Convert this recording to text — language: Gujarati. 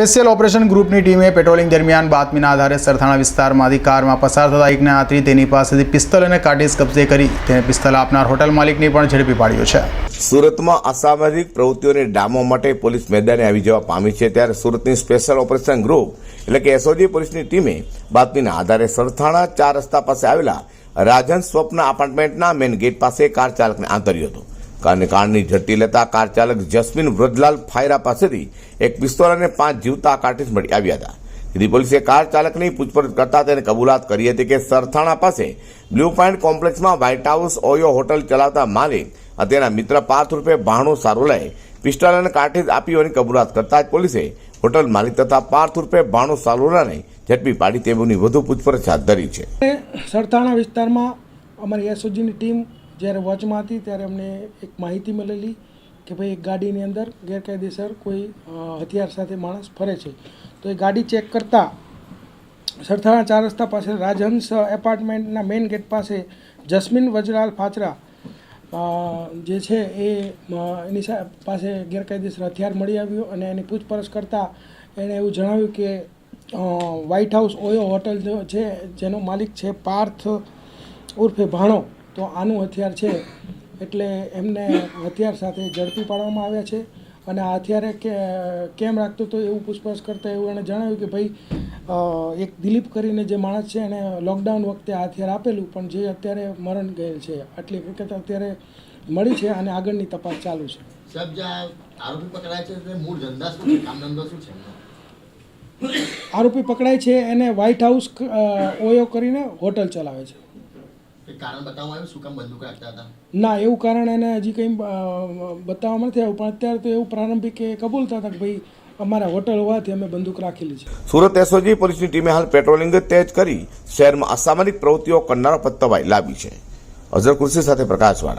સ્પેશિયલ ઓપરેશન ગ્રુપની ટીમે પેટ્રોલિંગ દરમિયાન બાતમીના આધારે સરથાણા વિસ્તારમાંથી કારમાં પસાર થતા એકને આતરી તેની પાસેથી પિસ્તલ અને કાર્ટીસ કબજે કરી તેને પિસ્તલ આપનાર હોટલ માલિકની પણ ઝડપી પાડ્યો છે. સુરતમાં અસામાજિક પ્રવૃત્તિઓને ડામવા માટે પોલીસ મેદાને આવી જવા પામી છે ત્યારે સુરતની સ્પેશિયલ ઓપરેશન ગ્રુપ એટલે કે એસઓજી પોલીસની ટીમે બાતમીના આધારે સરથાણા ચાર રસ્તા પાસે આવેલા રાજન સ્વપ્ન એપાર્ટમેન્ટના મેન ગેટ પાસે કાર ચાલકને આંતર્યું હતો. કારને કારની ઝડપી લેતા કાર ચાલક જસ્મીન વૃદ્ધલાલ ફાયરા પાસેથી એક પિસ્તોલ અને પાંચ જીવતા કાર્ટીસ મળી આવ્યા હતા. તેથી પોલીસે કાર ચાલકની પૂછપરછ કરતા તેને કબૂલાત કરી હતી કે સરથાણા પાસે બ્લુ પોઈન્ટ કોમ્પ્લેક્સમાં વ્હાઇટ હાઉસ ઓયો હોટલ ચલાવતા માલિક અને તેના મિત્ર પાર્થ રૂપે ભાણું સારોલાએ પિસ્તોલ અને કાર્ટીસ આપી હોવાની કબૂલાત કરતા જ પોલીસે હોટલ માલિક તથા પાર્થ રૂપે ભાણું સારોલાને ઝડપી પાડી તેમની વધુ પૂછપરછ હાથ ધરી છે. સરથાણા વિસ્તારમાં અમારી એસઓજીની ટીમ જ્યારે વોચમાં હતી ત્યારે અમને એક માહિતી મળેલી કે ભાઈ એક ગાડીની અંદર ગેરકાયદેસર કોઈ હથિયાર સાથે માણસ ફરે છે. તો એ ગાડી ચેક કરતાં સરથાણા ચાર રસ્તા પાસે રાજહંસ એપાર્ટમેન્ટના મેઇન ગેટ પાસે જસ્મીન વજરાલ ફાચરા જે છે એ એની પાસે ગેરકાયદેસર હથિયાર મળી આવ્યું અને એની પૂછપરછ કરતાં એણે એવું જણાવ્યું કે વ્હાઇટ હાઉસ ઓયો હોટલ છે, જેનો માલિક છે પાર્થ ઉર્ફે ભાણો. તો આનું હથિયાર છે. એટલે એમને હથિયાર સાથે ઝડપી પાડવામાં આવ્યા છે. અને આ હથિયારે કે કેમ રાખતો હતો એવું પૂછપરછ કરતાં એવું એણે જણાવ્યું કે ભાઈ એક દિલીપ કરીને જે માણસ છે એને લોકડાઉન વખતે આ હથિયાર આપેલું પણ જે અત્યારે મરણ ગયેલ છે. આટલી વિગત અત્યારે મળી છે અને આગળની તપાસ ચાલુ છે. સાહેબ જે આરોપી પકડાય છે મૂળ ધંધા શું છે? કામ ધંધો શું છે આરોપી પકડાય છે એને વ્હાઇટ હાઉસ ઓયો કરીને હોટલ ચલાવે છે. કારણ બતાવવામાં આવ્યું? શું કામ બંદૂક રાખતા હતા? ના એવું કારણ એને હજી કંઈ બતાવવામાં નથી આવ્યું. પણ અત્યારે તો એવું પ્રારંભિક એ કબૂલતા હતા કે ભાઈ અમારા હોટલ હોવાથી અમે બંદૂક રાખેલી છે. સુરત એસઓજી પોલીસની ટીમે હાલ પેટ્રોલિંગ તેજ કરી શહેરમાં અસામાજિક પ્રવૃત્તિઓ કરનારા પત્તાવાઈ લાવી છે. અઝર કુર્સી સાથે પ્રકાશવાળા.